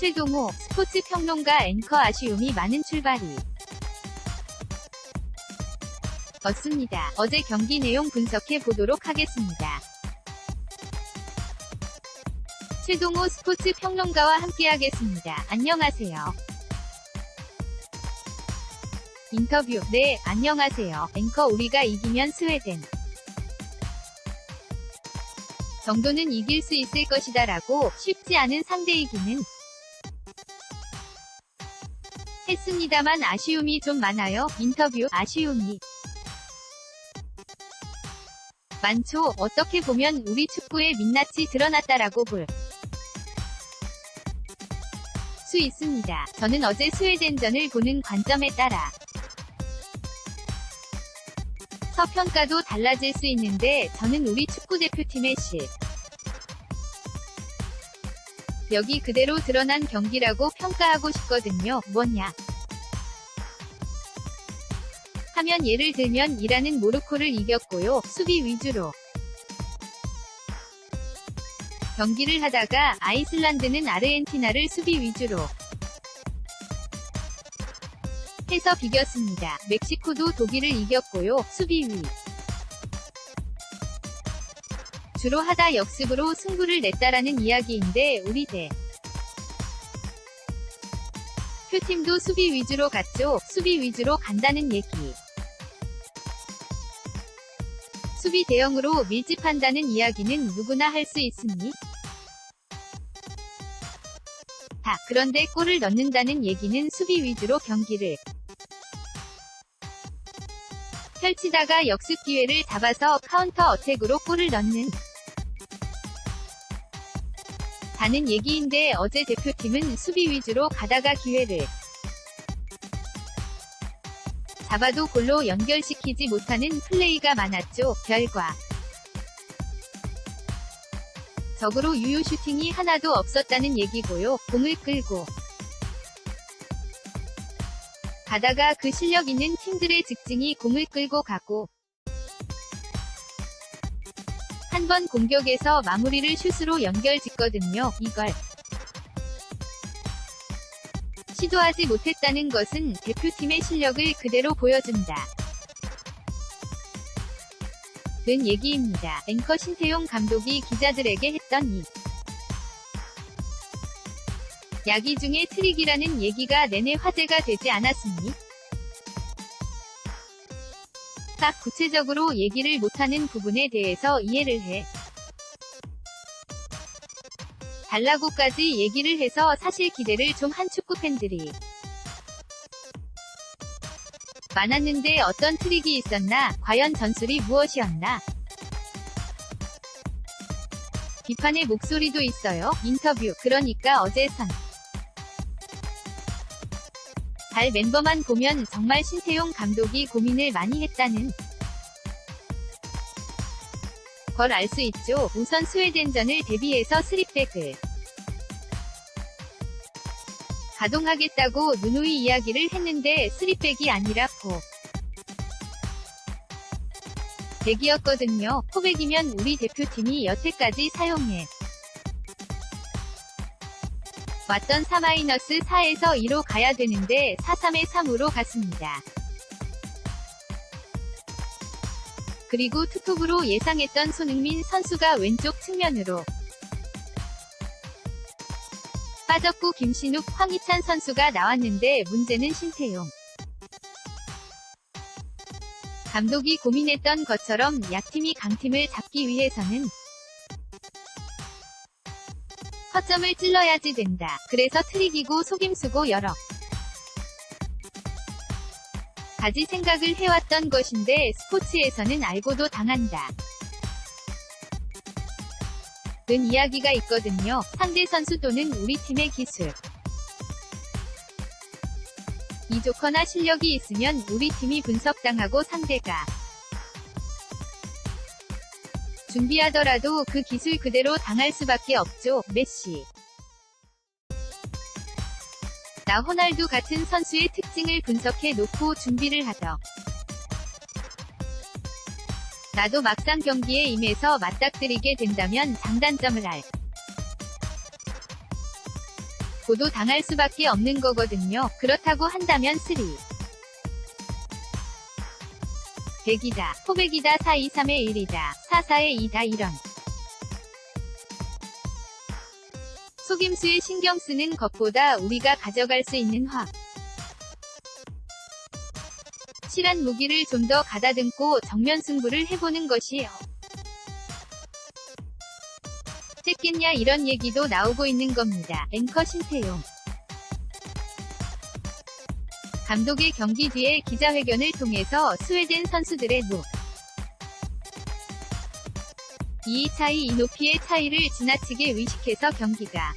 최동호 스포츠 평론가 앵커 아쉬움이 많은 출발이 었습니다. 어제 경기 내용 분석해 보도록 하겠습니다. 최동호 스포츠 평론가와 함께하겠습니다. 안녕하세요. 인터뷰 네 안녕하세요. 앵커 우리가 이기면 스웨덴 정도는 이길 수 있을 것이다 라고 쉽지 않은 상대이기는 했습니다만 아쉬움이 좀 많아요. 인터뷰 아쉬움이 많죠. 어떻게 보면 우리 축구의 민낯이 드러났다라고 볼 수 있습니다. 저는 어제 스웨덴전을 보는 관점에 따라 서평가도 달라질 수 있는데 저는 우리 축구대표팀의 실 여기 그대로 드러난 경기라고 평가하고 싶거든요. 뭐냐? 하면 예를 들면 이라는 모로코를 이겼고요. 수비 위주로 경기를 하다가 아이슬란드는 아르헨티나를 수비 위주로 해서 비겼습니다. 멕시코도 독일을 이겼고요. 수비 위 주로 하다 역습으로 승부를 냈다라는 이야기인데 우리 대 표팀도 수비 위주로 갔죠. 수비 위주로 간다는 얘기. 수비 대형으로 밀집한다는 이야기는 누구나 할 수 있으니 다 그런데 골을 넣는다는 얘기는 수비 위주로 경기를 펼치다가 역습 기회를 잡아서 카운터 어택으로 골을 넣는 다는 얘기인데 어제 대표팀은 수비 위주로 가다가 기회를 잡아도 골로 연결시키지 못하는 플레이가 많았죠. 결과 적으로 유효 슈팅이 하나도 없었다는 얘기고요. 공을 끌고 가다가 그 실력 있는 팀들의 직진이 공을 끌고 가고 한 번 공격에서 마무리를 슛으로 연결 짓거든요. 이걸 시도하지 못했다는 것은 대표팀의 실력을 그대로 보여준다. 는 얘기입니다. 앵커 신태용 감독이 기자들에게 했던 이 야기 중에 트릭이라는 얘기가 내내 화제가 되지 않았습니? 딱 구체적으로 얘기를 못하는 부분에 대해서 이해를 해. 달라고까지 얘기를 해서 사실 기대를 좀 한 축구 팬들이 많았는데 어떤 트릭이 있었나, 과연 전술이 무엇이었나. 비판의 목소리도 있어요. 인터뷰. 그러니까 어제 선. 달 멤버만 보면 정말 신태용 감독이 고민을 많이 했다는 걸 알 수 있죠. 우선 스웨덴전을 대비해서 스립백을 가동하겠다고 누누이 이야기를 했는데 스립백이 아니라 포 백이었거든요. 포백이면 우리 대표팀이 여태까지 사용해 왔던 4-4에서 2로 가야 되는데 4-3에 3으로 갔습니다. 그리고 투톱으로 예상했던 손흥민 선수가 왼쪽 측면으로 빠졌고 김신욱, 황희찬 선수가 나왔는데 문제는 신태용. 감독이 고민했던 것처럼 약팀이 강팀을 잡기 위해서는 허점을 찔러야지 된다. 그래서 트릭이고 속임수고 여러 가지 생각을 해왔던 것인데 스포츠에서는 알고도 당한다. 는 이야기가 있거든요. 상대 선수 또는 우리 팀의 기술. 이 좋거나 실력이 있으면 우리 팀이 분석당하고 상대가 준비하더라도 그 기술 그대로 당할 수밖에 없죠. 메시. 나 호날두 같은 선수의 특징을 분석해 놓고 준비를 하죠. 나도 막상 경기에 임해서 맞닥뜨리게 된다면 장단점을 알 고도 당할 수밖에 없는 거거든요. 그렇다고 한다면 3. 100이다, 포백이다, 423의 1이다, 44의 2다 이런. 속임수에 신경 쓰는 것보다 우리가 가져갈 수 있는 확. 실한 무기를 좀 더 가다듬고 정면 승부를 해보는 것이요. 됐겠냐 이런 얘기도 나오고 있는 겁니다. 앵커 신태용. 감독의 경기 뒤에 기자회견을 통해서 스웨덴 선수들의 노. 이 차이 이 높이의 차이를 지나치게 의식해서 경기가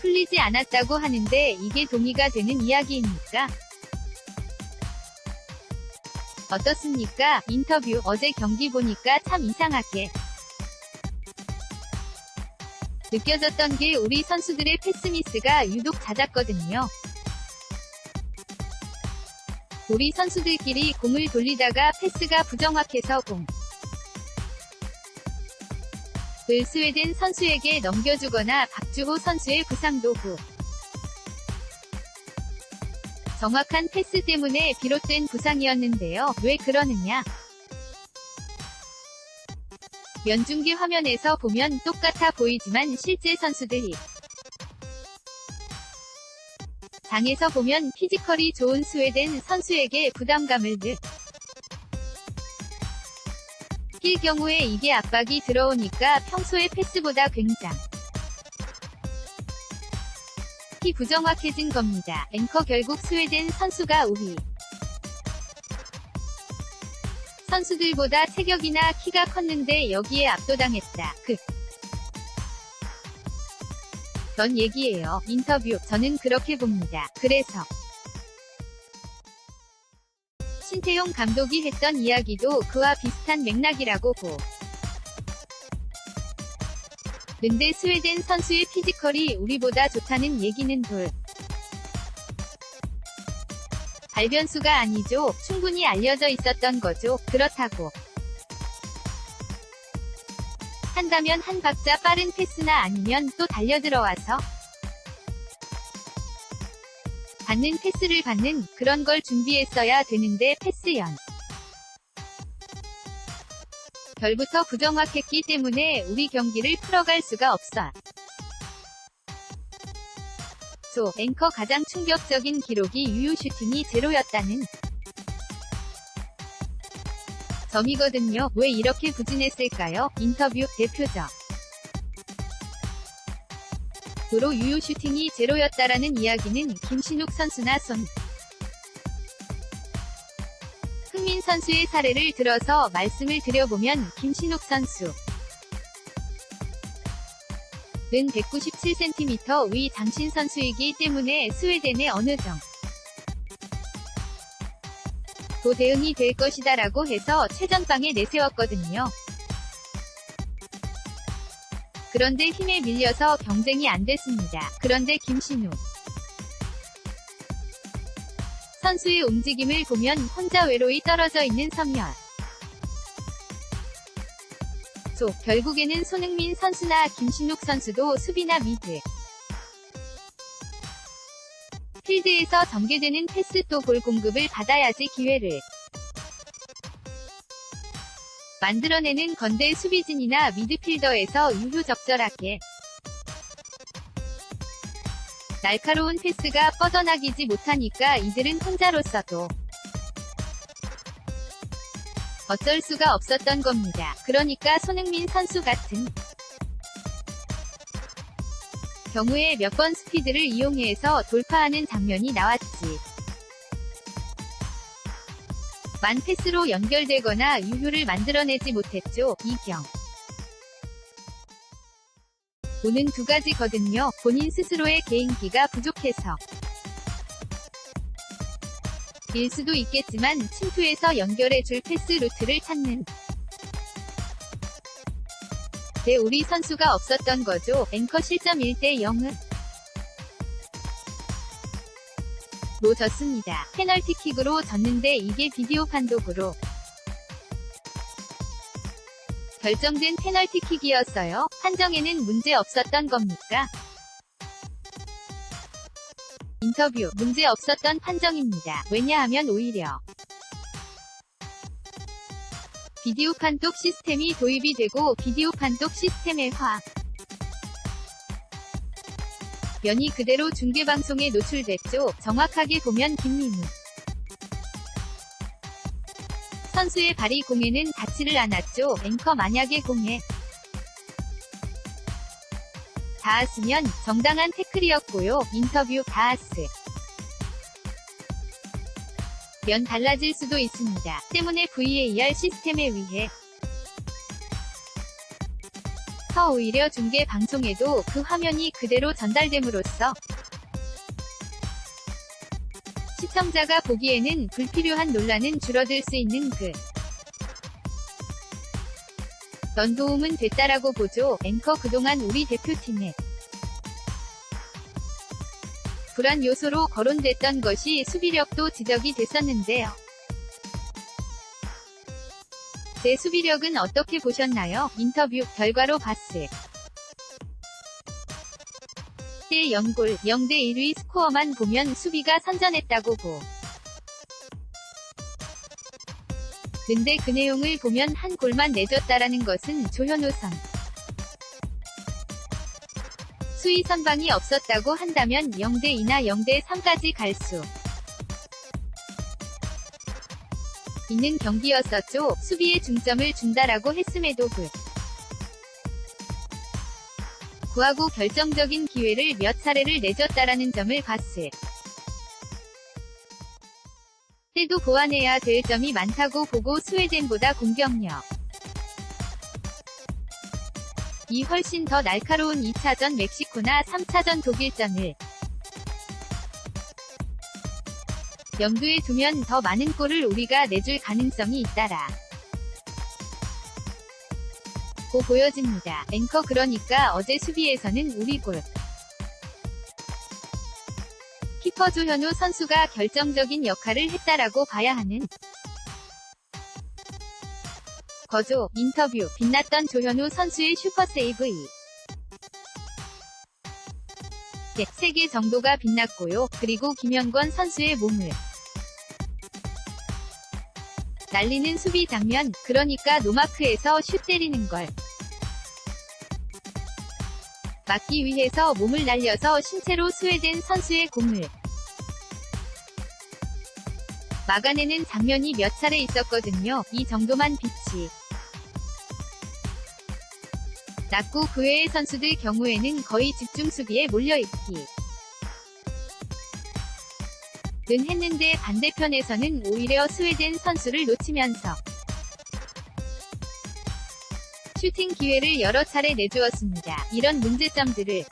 풀리지 않았다고 하는데 이게 동의가 되는 이야기입니까? 어떻습니까? 인터뷰 어제 경기 보니까 참 이상하게 느껴졌던 게 우리 선수들의 패스미스가 유독 잦았거든요. 우리 선수들끼리 공을 돌리다가 패스가 부정확해서 공. 을 스웨덴 선수에게 넘겨주거나 박주호 선수의 부상도 후. 정확한 패스 때문에 비롯된 부상이었는데요. 왜 그러느냐? 면중계 화면에서 보면 똑같아 보이지만 실제 선수들이 장에서 보면 피지컬이 좋은 스웨덴 선수에게 부담감을 느. 낄 경우에 이게 압박이 들어오니까 평소의 패스보다 굉장. 히 부정확해진 겁니다. 앵커 결국 스웨덴 선수가 우위. 선수들보다 체격이나 키가 컸는데 여기에 압도당했다. 그. 넌 얘기예요. 인터뷰. 저는 그렇게 봅니다. 그래서. 신태용 감독이 했던 이야기도 그와 비슷한 맥락이라고 보. 근데 스웨덴 선수의 피지컬이 우리보다 좋다는 얘기는 돌. 발변수가 아니죠. 충분히 알려져 있었던 거죠. 그렇다고. 한다면 한 박자 빠른 패스나 아니면 또 달려들어와서 받는 패스를 받는 그런 걸 준비했어야 되는데 패스연. 결부터 부정확했기 때문에 우리 경기를 풀어갈 수가 없어. 조 앵커 가장 충격적인 기록이 유효 슈팅이 제로였다는 점이거든요. 왜 이렇게 부진했을까요? 인터뷰 대표적 도로 유효 슈팅이 제로였다라는 이야기는 김신욱 선수나 손 흥민 선수의 사례를 들어서 말씀을 드려보면 김신욱 선수 는 197cm 위 장신 선수이기 때문에 스웨덴의 어느 정도 대응이 될 것이다 라고 해서 최전방에 내세웠거든요. 그런데 힘에 밀려서 경쟁이 안 됐습니다. 그런데 김신우 선수의 움직임을 보면 혼자 외로이 떨어져 있는 섬열. 조, 결국에는 손흥민 선수나 김신욱 선수도 수비나 미드. 필드에서 전개되는 패스 또볼 공급을 받아야지 기회를 만들어내는 건데 수비진이나 미드필더에서 유효적절하게 날카로운 패스가 뻗어나기지 못하니까 이들은 혼자로서도 어쩔 수가 없었던 겁니다. 그러니까 손흥민 선수 같은 경우에 몇 번 스피드를 이용해서 돌파하는 장면이 나왔지. 만 패스로 연결되거나 유효를 만들어내지 못했죠. 이경. 오는 두 가지거든요. 본인 스스로의 개인기가 부족해서. 일 수도 있겠지만 침투해서 연결해줄 패스 루트를 찾는 대 우리 선수가 없었던 거죠. 앵커 실점 1대 0은 로 졌습니다. 페널티킥으로 졌는데 이게 비디오 판독으로 결정된 페널티킥이었어요. 판정에는 문제 없었던 겁니까? 인터뷰, 문제 없었던 판정입니다. 왜냐하면 오히려 비디오 판독 시스템이 도입이 되고 비디오 판독 시스템의 화 면이 그대로 중계방송에 노출됐죠. 정확하게 보면 김민우 선수의 발이 공에는 닿지를 않았죠. 앵커 만약에 공에 닿았으면 정당한 태클이었고요. 인터뷰 다하스 면 달라질 수도 있습니다. 때문에 VAR 시스템에 의해 더 오히려 중계 방송에도 그 화면이 그대로 전달됨으로써 시청자가 보기에는 불필요한 논란은 줄어들 수 있는 그. 넌 도움은 됐다라고 보죠. 앵커 그동안 우리 대표팀에 불안 요소로 거론됐던 것이 수비력도 지적이 됐었는데요. 제 수비력은 어떻게 보셨나요? 인터뷰 결과로 봤을 때 0골 0대 1위 스코어만 보면 수비가 선전했다고 보. 근데 그 내용을 보면 한 골만 내줬다라는 것은 조현우 선. 수위 선방이 없었다고 한다면 0대 2나 0대 3까지 갈 수. 있는 경기였었죠. 수비에 중점을 준다라고 했음에도 불. 구하고 결정적인 기회를 몇 차례를 내줬다라는 점을 봤을 때도 보완해야 될 점이 많다고 보고 스웨덴보다 공격력 이 훨씬 더 날카로운 2차전 멕시코나 3차전 독일전을 염두에 두면 더 많은 골을 우리가 내줄 가능성이 있다라. 고 보여집니다. 앵커 그러니까 어제 수비에서는 우리 골. 키퍼 조현우 선수가 결정적인 역할을 했다라고 봐야 하는 거죠. 인터뷰 빛났던 조현우 선수의 슈퍼세이브 2. 네, 3개 정도가 빛났고요. 그리고 김현권 선수의 몸을 날리는 수비 장면, 그러니까 노마크에서 슛 때리는 걸 막기 위해서 몸을 날려서 신체로 스웨덴 선수의 공을 막아내는 장면이 몇 차례 있었거든요. 이 정도만 빛이. 낮고 그 외의 선수들 경우에는 거의 집중 수비에 몰려있기. 는 했는데 반대편에서는 오히려 스웨덴 선수를 놓치면서 슈팅 기회를 여러 차례 내주었습니다. 이런 문제점들을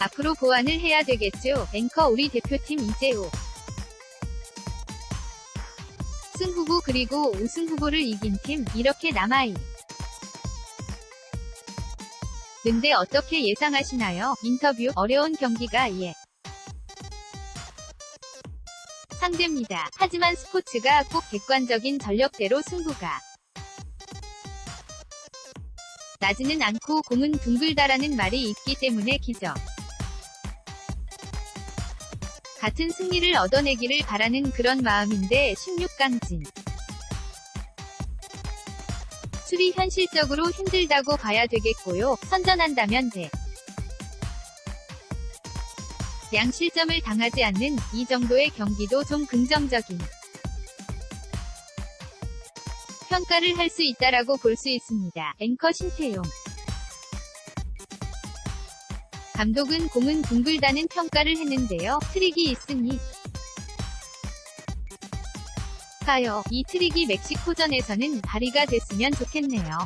앞으로 보완을 해야 되겠죠. 앵커 우리 대표팀 이재호 승 후보 그리고 우승 후보를 이긴 팀 이렇게 남아있 근데 어떻게 예상하시나요? 인터뷰 어려운 경기가 예. 상대입니다. 하지만 스포츠가 꼭 객관적인 전력대로 승부가 나지는 않고 공은 둥글다라는 말이 있기 때문에 기적 같은 승리를 얻어내기를 바라는 그런 마음인데 16강진 수리 현실적으로 힘들다고 봐야 되겠고요. 선전한다면 돼. 양실점을 당하지 않는 이 정도의 경기도 좀 긍정적인 평가를 할 수 있다라고 볼 수 있습니다. 앵커 신태용 감독은 공은 둥글다는 평가를 했는데요. 트릭이 있으니 가요. 이 트릭이 멕시코전에서는 발휘가 됐으면 좋겠네요.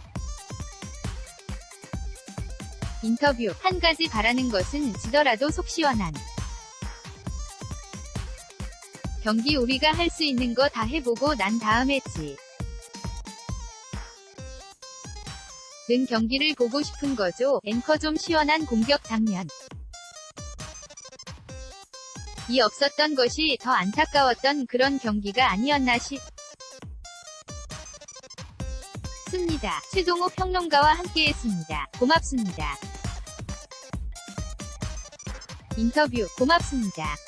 인터뷰 한 가지 바라는 것은 지더라도 속 시원한 경기 우리가 할 수 있는 거 다 해보고 난 다음에 지. 는 경기를 보고 싶은 거죠. 앵커 좀 시원한 공격 장면. 이 없었던 것이 더 안타까웠던 그런 경기가 아니었나 싶. 씁니다. 최동호 평론가와 함께했습니다. 고맙습니다. 인터뷰 고맙습니다.